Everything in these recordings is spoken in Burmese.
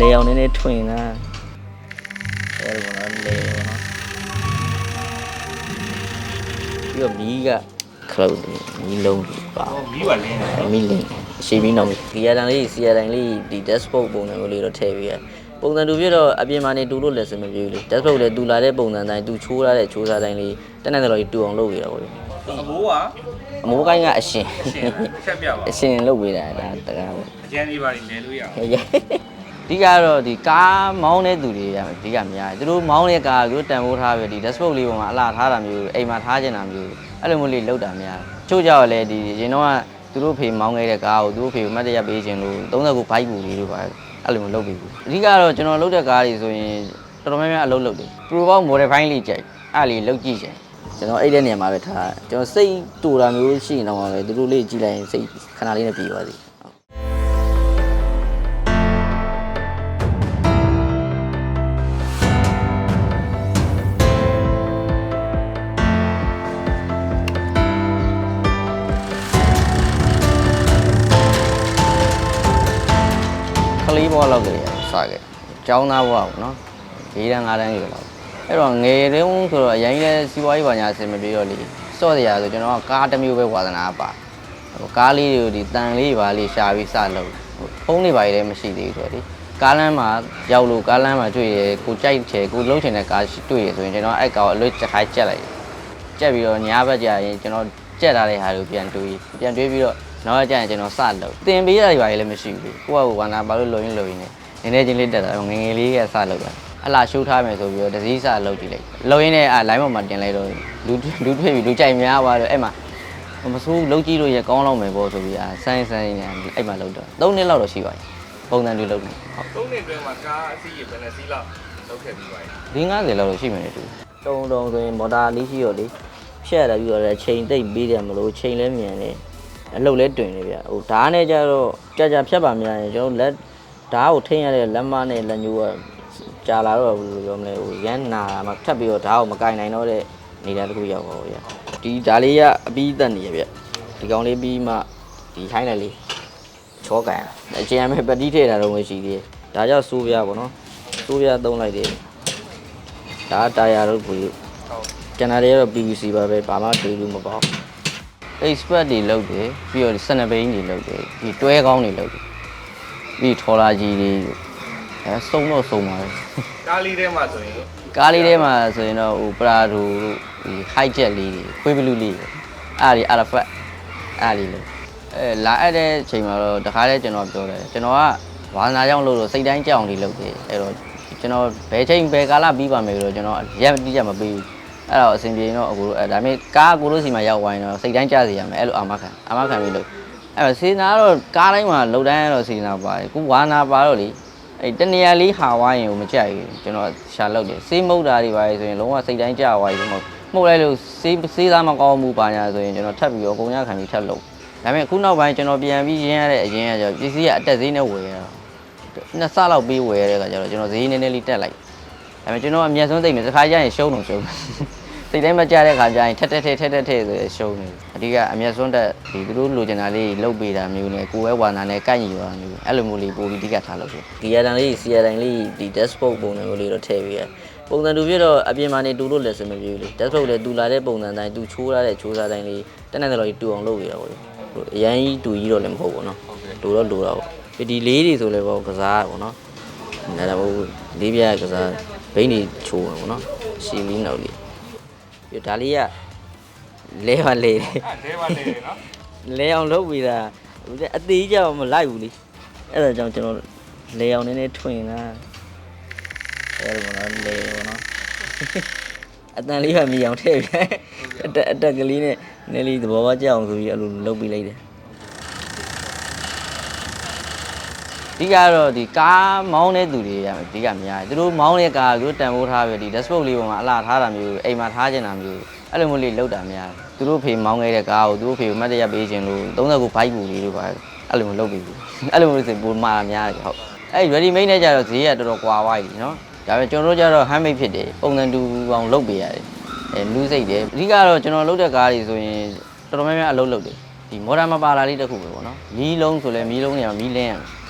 လေအောင်နည်းနည်းထွင်လာအဲ့ဒါကတော့လေပေါ့နော်ပြီးတော့မီးကခလုတ်နေမီးလုံးကြီးပါဟောမီးပါလင်းတယ်မီးလင်းရှိပြီးနောက်ဒီရတန်လေးစီရတန်လေးဒီ dashboard ပုံစံမျိုးလေးတော့ထည့်ပေးရပုံစံတူပြတော့အပြင်မှာနေတူလို့လည်းစင်မပြေဘူးလေ dashboard လည်းတူလာတဲ့ပုံစံတိုင်းတူချိုးထားတဲ့ချိုးစားတိုင်းလေးတက်နေတယ်လို့တူအောင်လုပ်ရတာပေါ့လေအမိုးကအမိုးကိုင်းကအရှင်ရှင်ချက်ပြပါအရှင်လုပ်ပေးတာဒါတကားပေါ့အကျန်းလေးပါလဲလို့ရအောင် ဟုတ်ကဲ့ဒီကတော့ဒီကားမောင်းတဲ့သူတွေရအဓိကများတယ်သူတို့မောင်းတဲ့ကားကိုတန်ဖိုးထားပြီးဒီ dashboard လေးပေါ်မှာအလားထားတာမျိုးအိမ်မှာထားချင်တာမျိုးအဲ့လိုမျိုးလေးလောက်တာများတယ်ချို့ကြောက်လည်းဒီရင်တော့ကသူတို့ဖေမောင်းခဲ့တဲ့ကားကိုသူတို့ဖေကိုမှတ်တရပေးခြင်းလို့39ဘိုက်ကူလေးတို့ပါအဲ့လိုမျိုးလုပ်ပြီးဘူးအဓိကတော့ကျွန်တော်လုပ်တဲ့ကားတွေဆိုရင်တော်တော်များများအလုပ်လုပ်တယ် Pro Box Modify လေးကြိုက်အဲ့လေးလုပ်ကြည့်ချင်ကျွန်တော်အဲ့တဲ့နေရာမှာပဲထားကျွန်တော်စိတ်တူတာမျိုးရှိနေတော့လည်းသူတို့လေးကြည့်လိုက်ရင်စိတ်ခဏလေးနဲ့ပြေသွားစီ လေးဘဝလောက်ကြရစခဲ့ကျောင်းသားဘဝပေါ့နော်၄တန်း၅တန်းရွယ်လောက်အဲ့တော့ငယ်တုန်းဆိုတော့အရင်လည်းစီးပွားရေးဘာညာအဆင်မပြေတော့လေစော့တရားဆိုကျွန်တော်ကကားတစ်မျိုးပဲဝါသနာပါဟိုကားလေးတွေကိုဒီတန်လေးပါလေးရှာပြီးစလုပ်ဖုန်းလေးပါလေးမရှိသေးဘူးဆိုတော့ဒီကားလမ်းမှာရောက်လို့ကားလမ်းမှာတွေ့ရကိုကြိုက်ချယ်ကိုလှုပ်ချင်တဲ့ကားတွေ့ရဆိုရင်ကျွန်တော်အဲ့ကောင်အလွတ်တစ်ခါကြက်လိုက်တယ်ကြက်ပြီးတော့ညဘက်ကျရင်ကျွန်တော်ကြက်ထားတဲ့ဟာကိုပြန်တွေးပြန်တွေးပြီးတော့ နောက်ကျရင်ကျွန်တော်စလုပ်တင်ပေးရတဲ့ဘာကြီးလည်းမရှိဘူးကိုယ့်ကဝါနာပါလို့လုံရင်းလုံရင်းနဲ့နည်းနည်းချင်းလေးတက်တာငယ်ငယ်လေးကစလုပ်တာအလားရှိုးထားမယ်ဆိုပြီးတော့ဒစည်းစလုပ်ကြည့်လိုက်လုံရင်းနဲ့အလိုင်းပေါ်မှာတင်လိုက်တော့လူလူတွေ့ပြီလူကြိုက်များသွားတော့အဲ့မှာမဆိုးလုပ်ကြည့်လို့ရကောင်းလောက်မယ်ပေါ့ဆိုပြီးအာဆိုင်းဆိုင်းနေအဲ့မှာလုပ်တော့၃နှစ်လောက်တော့ရှိပါပြီပုံစံတူလုပ်နေဟုတ်သုံးနှစ်အတွင်းမှာကားအစီးရဘယ်နှစီးလောက်လောက်ခဲ့ပြီးပါလဲ၄50လောက်တော့ရှိမယ်တူတုံတုံဆိုရင်မော်တာလေးရှိတော့လေဖြတ်ရတာပြီးတော့လည်းချိန်သိပ်ပေးတယ်မလို့ချိန်လဲမြန်တယ် အလုပ်လဲတွင်နေဗျဟိုဓာတ်နဲ့ကြတော့ကြာကြာဖြတ်ပါများရင်ကျွန်တော်လက်ဓာတ်ကိုထိန်းရတဲ့လက်မနဲ့လက်ညိုးကကြာလာတော့ဘယ်လိုပြောမလဲဟိုရမ်းနာမှထပ်ပြီးတော့ဓာတ်ကိုမကင်နိုင်တော့တဲ့နေတာတစ်ခုရောက်ပါဘူးဗျဒီဓာတ်လေးကအပြီးသက်နေရဗျဒီကောင်လေးပြီးမှဒီထိုင်းတယ်လေးချောကန်အကျဉ်းမဲ့ပတိထည့်တာတော့မရှိသေးတယ်ဒါကြောင့်စိုးပြပါတော့စိုးပြသုံးလိုက်တယ်ဒါတာယာတော့ဘူးဟုတ်ကျန်တာတွေကတော့ PVC ပါပဲဘာမှတွေးလို့မပေါ့ expert တွေလုပ်တယ်ပြီးတော့စနဘိန်းတွေလုပ်တယ်ပြီးတွဲကောင်းတွေလုပ်တယ်ပြီးထော်လာကြီးတွေအဲစုံတော့စုံပါပဲကားလေးထဲမှာဆိုရင်ကားလေးထဲမှာဆိုရင်တော့ဟိုပရာဒိုတို့ဒီ high jet လေးတွေခွေးဘလူးလေးတွေအဲ့ဒီ artifact အဲ့ဒီလို့အဲလာအပ်တဲ့ချိန်မှာတော့တခါလဲကျွန်တော်ပြောတယ်ကျွန်တော်ကဝါသနာကြောင့်လို့လို့စိတ်တိုင်းကြောက်နေလုပ်တယ်အဲ့တော့ကျွန်တော်ဘယ်ချိန်ဘယ်ကာလပြီးပါမယ်လို့ကျွန်တော်ရက်တိကျမပေးဘူး အဲ့တော့အဆင်ပြေရင်တော့အကိုတို့အဲဒါပေမဲ့ကားအကိုတို့စီမှာရောက်သွားရင်တော့စိတ်တိုင်းကြစီရမယ်အဲ့လိုအာမခံအာမခံပြီးလို့အဲ့တော့စေနာကတော့ကားတိုင်းမှာလှုပ်တိုင်းကတော့စေနာပါတယ်ခုဝါနာပါတော့လေအဲ့တနေရာလေးဟာဝိုင်းကိုမကြိုက်ဘူးကျွန်တော်ရှာလောက်တယ်စေးမုတ်တာတွေပါလေဆိုရင်လုံးဝစိတ်တိုင်းကြာသွားပြီမဟုတ်မှုတ်လိုက်လို့စေးစေးသားမကောင်းဘူးပါညာဆိုရင်ကျွန်တော်ထပ်ပြီးတော့အကုန်ရခံပြီးထပ်လုပ်ဒါပေမဲ့အခုနောက်ပိုင်းကျွန်တော်ပြန်ပြီးရင်းရတဲ့အရင်ကကျတော့ပစ္စည်းကအတက်ဈေးနဲ့ဝယ်ရတာနှစ်ဆလောက်ပြီးဝယ်ရတဲ့ခါကျတော့ကျွန်တော်ဈေးနည်းနည်းလေးတက်လိုက် ဒါပေမဲ့ကျွန်တော်အမျက်ဆုံးသိပ်မယ်တစ်ခါကျရင်ရှုံးတော့ရှုံးစိတ်တိုင်းမကြတဲ့ခါကျရင်ထက်ထက်ထက်ထက်ထက်ထက်ဆိုရှုံးနေအဓိကအမျက်ဆုံးတက်ဒီသူတို့လိုချင်တာလေးလုတ်ပေးတာမျိုးနဲ့ကိုယ်ပဲဝါနာနဲ့ကိုက်ညီသွားတာမျိုးအဲ့လိုမျိုးလေးပိုပြီးအဓိကထားလို့ဆိုဒီရတန်လေးစီရတန်လေးဒီ dashboard ပုံစံမျိုးလေးတော့ထည့်ပေးရပုံစံတူပြတော့အပြင်မှာနေတူလို့လည်းစင်မပြေဘူးလေ dashboard လည်းတူလာတဲ့ပုံစံတိုင်းတူချိုးထားတဲ့ချိုးစားတိုင်းလေးတက်နေတယ်လို့တူအောင်လုပ်ရတာပေါ့လေဟိုအရန်ကြီးတူကြီးတော့လည်းမဟုတ်ဘူးเนาะတူတော့တူတော့ပေါ့ဒီလေးတွေဆိုလည်းပေါ့ကစားပေါ့เนาะအဲ့ဒါပေါ့လေးပြကစား ဘိန်းတွေချိုးမှာပေါ့နော်ရှီလီနောက်လေးပြီးဒါလေးကလဲပါလေလဲပါလေနော်လဲအောင်လုပ်ပြီးတာအသေးကြောင်မလိုက်ဘူးလေအဲ့ဒါကြောင့်ကျွန်တော်လဲအောင်နည်းနည်းထွင်လာအဲ့ဒါကတော့လဲပေါ့နော်အတန်လေးပါမြေအောင်ထည့်ပြန်အတက်ကလေးနဲ့နည်းလေးသဘောကျအောင်ဆိုပြီးအဲ့လိုလုပ်ပြီးလိုက်တယ် ဒီကတော့ဒီကားမောင်းတဲ့သူတွေရဒီကများတယ်သူတို့မောင်းတဲ့ကားကိုတန်ဖိုးထားပြီးဒီ dashboard လေးပေါ်မှာအလားထားတာမျိုးအိမ်မှာထားချင်တာမျိုးအဲ့လိုမျိုးလေးလောက်တာများတယ်သူတို့ဖေမောင်းခဲ့တဲ့ကားကိုသူတို့ဖေကိုမှတ်တရပေးခြင်းလို့39ဘိုက်ကူလေးတို့ပါအဲ့လိုမျိုးလုပ်ပြီးဘူးအဲ့လိုမျိုးဆိုပိုမှာများတယ်ဟုတ်အဲ့ ready made နဲ့ကြတော့ဈေးကတော်တော်ကွာသွားပြီနော်ဒါပေမဲ့ကျွန်တော်တို့ကြတော့ handmade ဖြစ်တယ်ပုံစံတူအောင်လုပ်ပေးရတယ်အဲလူစိတ်တယ်အဓိကတော့ကျွန်တော်လုပ်တဲ့ကားတွေဆိုရင်တော်တော်များများအလုပ်လုပ်တယ်ဒီ modern မပါလာလေးတစ်ခုပဲပေါ့နော်မီးလုံးဆိုလဲမီးလုံးနေရာမီးလင်းရမယ်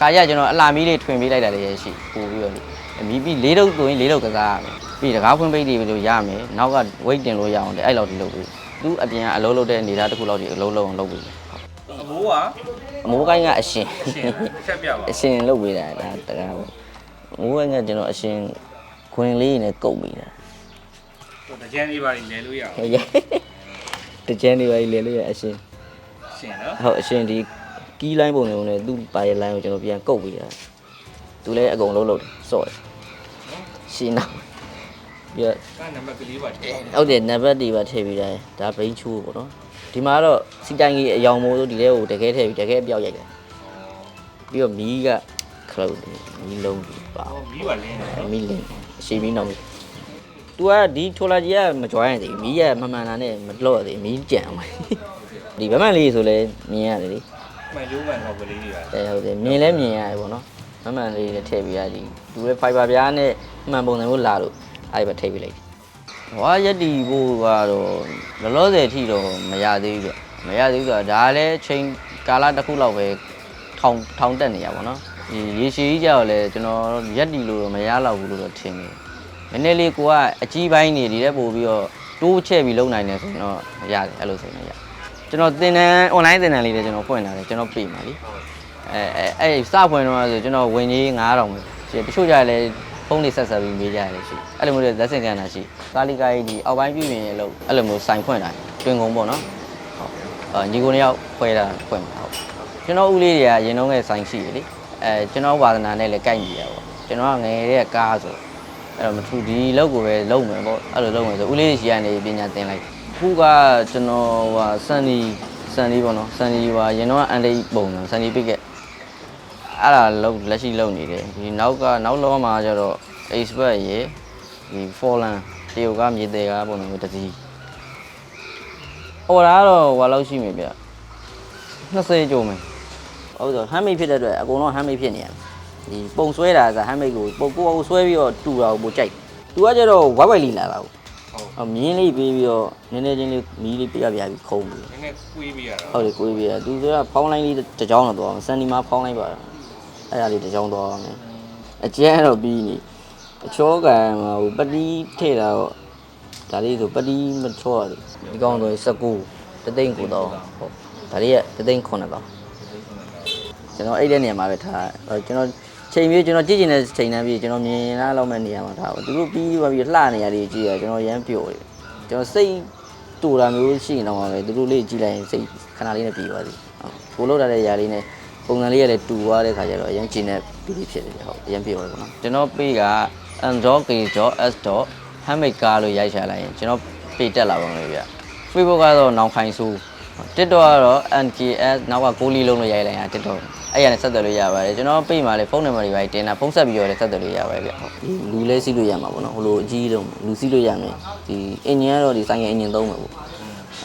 ခါကျကျွန်တော်အလာမီးလေးထွင်ပေးလိုက်တာလည်းရှိပို့ပြီးတော့လေမီးပြီးလေးတုပ်ဆိုရင်လေးတုပ်ကစားရမယ်ပြီးတကားဖွင့်ပိတ်တွေပြီးလို့ရမယ်နောက်ကဝိတ်တင်လို့ရအောင်လေအဲ့လောက်ဒီလုပ်ပြီးသူအပြင်ကအလုံးလုံးတဲ့အနေသားတစ်ခုလောက်ဒီအလုံးလုံးအောင်လုပ်ပြီးအမိုးကအမိုးကိုင်းကအရှင်ရှင်တစ်ချက်ပြပါအရှင်လုပ်ပေးတာဒါတကားပေါ့မိုးကိုင်းကကျွန်တော်အရှင်ခွင်လေးနဲ့ကုတ်ပြီးတာဟိုတကြမ်းလေးပါလဲလို့ရအောင်ဟုတ်ရဲ့တကြမ်းနေပါလေလေရအရှင်ရှင်နော်ဟုတ်အရှင်ဒီ ကီးလိုင်းပုံမျိုးနဲ့သူ့ပါရဲ့လိုင်းကိုကျွန်တော်ပြန်ကုတ်ပေးတာသူလည်းအကုန်လုံးလုပ်တယ်စော့တယ်ရှင်းတော့ပြီးတော့ကနံပါတ်ကလေးပါတည်းဟုတ်တယ်နံပါတ်တွေပါထည့်ပြီးတယ်ဒါဘိန်းချိုးပေါ့နော်ဒီမှာတော့စီတိုင်းကြီးအယောင်မိုးဆိုဒီထဲကိုတကယ်ထည့်ပြီးတကယ်အပြောက်ရိုက်တယ်ပြီးတော့မီးကခလုတ်တယ်မီးလုံးပြီးပါဟောမီးပါလင်းတယ်မီးလင်းအရှိမီးနောက်မီးသူကဒီထိုလာကြီးကမကြွားရင်သေးဘူးမီးကမမှန်တာနဲ့မလော့သေးဘူးမီးကြံအောင်ဒီဗမန်လေးဆိုလဲမြင်ရတယ်လေ မှန်ကျိုးမှန်တော့ကလေးတွေပါအဲဟုတ်တယ်မြင်လဲမြင်ရတယ်ပေါ့နော်မမှန်လေးနဲ့ထည့်ပေးရသည်သူလည်း fiber ပြားနဲ့မှန်ပုံစံမျိုးလာလို့အဲ့ဒီပဲထည့်ပေးလိုက်တယ်ဟွာရက်တီဖို့ကတော့လောလောဆယ်အထိတော့မရသေးဘူးဗျမရသေးဘူးဆိုတာဒါလည်းချိန်ကာလတစ်ခုလောက်ပဲထောင်ထောင်တက်နေရပါတော့ဒီရေရှည်ကြီးကြောက်လဲကျွန်တော်ရက်တီလို့တော့မရတော့ဘူးလို့တော့ထင်တယ်နည်းနည်းလေးကိုကအကြီးပိုင်းနေဒီတဲ့ပို့ပြီးတော့တိုးချဲ့ပြီးလုံနိုင်တယ်ဆိုရင်တော့ရတယ်အဲ့လိုဆိုရင်ရ ကျွန်တော်သင်တန်း online သင်တန်းလေးလည်းကျွန်တော်ဖွင့်လာတယ်ကျွန်တော်ပြေးမှာလीအဲအဲအဲ့စဖွင့်တော့ဆိုကျွန်တော်ဝင်ကြီး9000ပဲရှိတယ်တချို့ကြလည်းဖုန်းလေးဆက်ဆက်ပြီးမေးကြရတယ်ရှိအဲ့လိုမျိုးတွေလက်ဆင့်ကန်တာရှိကာလီကာကြီးဒီအောက်ပိုင်းပြည်ပြင်ရဲ့လို့အဲ့လိုမျိုးစိုင်ဖွင့်တာတွင်ကုန်ပေါ့နော်ဟုတ်အာညီကိုနှစ်ယောက်ဖွဲတာဖွင့်မှာဟုတ်ကျွန်တော်ဦးလေးတွေကရင်တော့ငယ်ဆိုင်ရှိတယ်လေအဲကျွန်တော်ဝါသနာနဲ့လည်းကိုက်ညီရပေါ့ကျွန်တော်ကငယ်တဲ့ကားဆိုအဲ့တော့မထူဒီလောက်ကိုပဲလုံးမယ်ပေါ့အဲ့လိုလုံးမယ်ဆိုဦးလေးတွေရှိရနေပညာသင်လိုက် ခုကကျွန်တော်ဟာစန်ဒီစန်ဒီပေါ့နော်စန်ဒီဟာရင်တော့အန်လေးပုံစံစန်ဒီပစ်ကက်အဲ့ဒါလောက်လက်ရှိလုပ်နေတယ်ဒီနောက်ကနောက်လောမှာကျတော့ expert ရေဒီ foreland တရုတ်ကမြေသေးကပုံစံမျိုးတစ်စီးဟော်တာကတော့ဟိုလောက်ရှိပြီဗျ20ကျော်မယ်ဟုတ်ဆိုဟမ်းမိတ်ဖြစ်တဲ့အတွက်အကုန်လုံးဟမ်းမိတ်ဖြစ်နေရတယ်ဒီပုံဆွဲတာကဟမ်းမိတ်ကိုပုံကိုယ်ကိုဆွဲပြီးတော့တူတာကိုပိုကြိုက်သူကကျတော့ဝိုက်ဝိုက်လေးလာတာကိုဟုတ် အမြင်းလေးပေးပြီးတော့နည်းနည်းချင်းလေးမီးလေးပြပြပြပြီးခုံးပြီးနည်းနည်းကွေးပြရတာဟုတ်တယ်ကိုကြီးပြရသူဆိုကဖောင်းလိုင်းလေးတစ်ကြောင်းတော့သွားအောင်စန်ဒီမှာဖောင်းလိုက်ပါတော့အဲ့ဒါလေးတစ်ကြောင်းသွားအောင်လေအကျန်းတော့ပြီးနေအချောကံမှာဟိုပတိထည့်တာတော့ဒါလေးဆိုပတိမချောရတယ်ဒီကောင်ဆို19တသိန်းကိုတော့ဟုတ်ဒါလေးကတသိန်း9တော့ကျွန်တော်အဲ့တဲ့နေရာမှာပဲထားအဲ့ကျွန်တော် ချိန်ပြီးကျွန်တော်ကြည့်ကျင်တဲ့ချိန်တန်းပြီးကျွန်တော်မြင်လာလောက်မဲ့နေရာမှာထားပါသူတို့ပြီးသွားပြီးလှနေရလေးကြည့်ရကျွန်တော်ရမ်းပျော်တယ်ကျွန်တော်စိတ်တူတာမျိုးရှိနေတော့ပဲသူတို့လေးကြည့်လိုက်ရင်စိတ်ခဏလေးနဲ့ပြီးသွားသည်ဟုတ်ကိုလောက်တဲ့ຢာလေးနဲ့ပုံစံလေးကလည်းတူသွားတဲ့ခါကျတော့အရင်ကျင်တဲ့ပြီးပြီးဖြစ်တယ်ဟုတ်အရင်ပြောတယ်ပေါ့နော်ကျွန်တော်ပေးက android.s. handmaker လို့ရိုက်ချလိုက်ရင်ကျွန်တော်ပေးတက်လာပါမယ်ဗျ Facebook ကတော့နောင်ခိုင်ဆိုး TikTok ကတော့ NKS နောက်ကကိုလီလုံးလို့ရိုက်လိုက်ရ TikTok အဲ့ရနဲ့ဆက်သွယ်လို့ရပါတယ်ကျွန်တော်ပေးမှာလေဖုန်းနံပါတ်တွေပဲတင်တာဖုန်းဆက်ပြီးတော့လည်းဆက်သွယ်လို့ရပါတယ်ဗျဟုတ်ဒီလူလဲစီးလို့ရမှာပေါ့နော်ဟိုလိုအကြီးလုံးလူစီးလို့ရမယ်ဒီအင်ဂျင်ကတော့ဒီဆိုင်ရဲ့အင်ဂျင်သုံးမယ်ပေါ့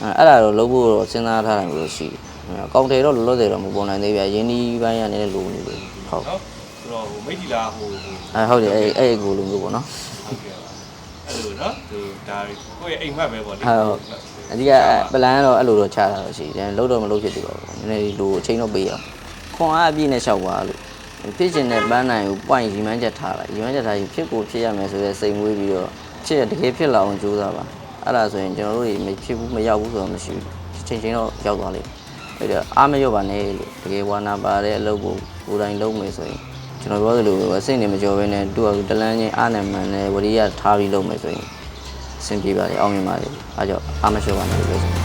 အဲ့အဲ့ဒါတော့လုပ်ဖို့တော့စဉ်းစားထားတယ်လို့ရှိတယ်အကောင့်တွေတော့လောလောဆယ်တော့မပေါ်နိုင်သေးဗျရင်းနှီးပိုင်းကလည်းလိုနေလို့ဟုတ်နော်ဆိုတော့ဟိုမိတ်တီလာဟိုဟိုအဲဟုတ်တယ်အဲ့အဲ့အကိုလိုမျိုးပေါ့နော်ဟုတ်ကဲ့ အဲ့လိုနော်သူဒါကိုယ့်ရဲ့အိမ်မက်ပဲပေါ့လေဟုတ်ဟုတ်အဓိကပလန်ကတော့အဲ့လိုတော့ချတာတော့ရှိတယ်လုံးတော့မလုံးဖြစ်သေးပါဘူးနည်းနည်းလေးလိုအချိန်တော့ပေးရအောင်ခွန်အားအပြည့်နဲ့လျှောက်ပါလို့ဖြစ်ချင်တဲ့ပန်းနိုင်ကို point ရီမန်းချက်ထားလိုက်ရီမန်းချက်ထားရင်ဖြစ်ကိုဖြစ်ရမယ်ဆိုတဲ့စိတ်မွေးပြီးတော့ဖြစ်တကယ်ဖြစ်လာအောင်ကြိုးစားပါအဲ့ဒါဆိုရင်ကျွန်တော်တို့တွေမဖြစ်ဘူးမရောက်ဘူးဆိုတော့မရှိဘူးချိန်ချင်းတော့ရောက်သွားလိမ့်မယ်အဲ့ဒါအားမရော့ပါနဲ့လို့တကယ်ဝါနာပါတဲ့အလုပ်ကိုကိုယ်တိုင်လုပ်မယ်ဆိုရင် ကျွန်တော်ပြောသလိုပဲစိတ်နေမကြောဘဲနဲ့သူ့အကူတလန်းချင်းအားနဲ့မှန်နဲ့ဝရိယထားပြီးလုပ်မယ်ဆိုရင်အဆင်ပြေပါလေအောင်မြင်ပါလေအားကြောင့်အားမရှိပါနဲ့လို့ပြောချင်တယ်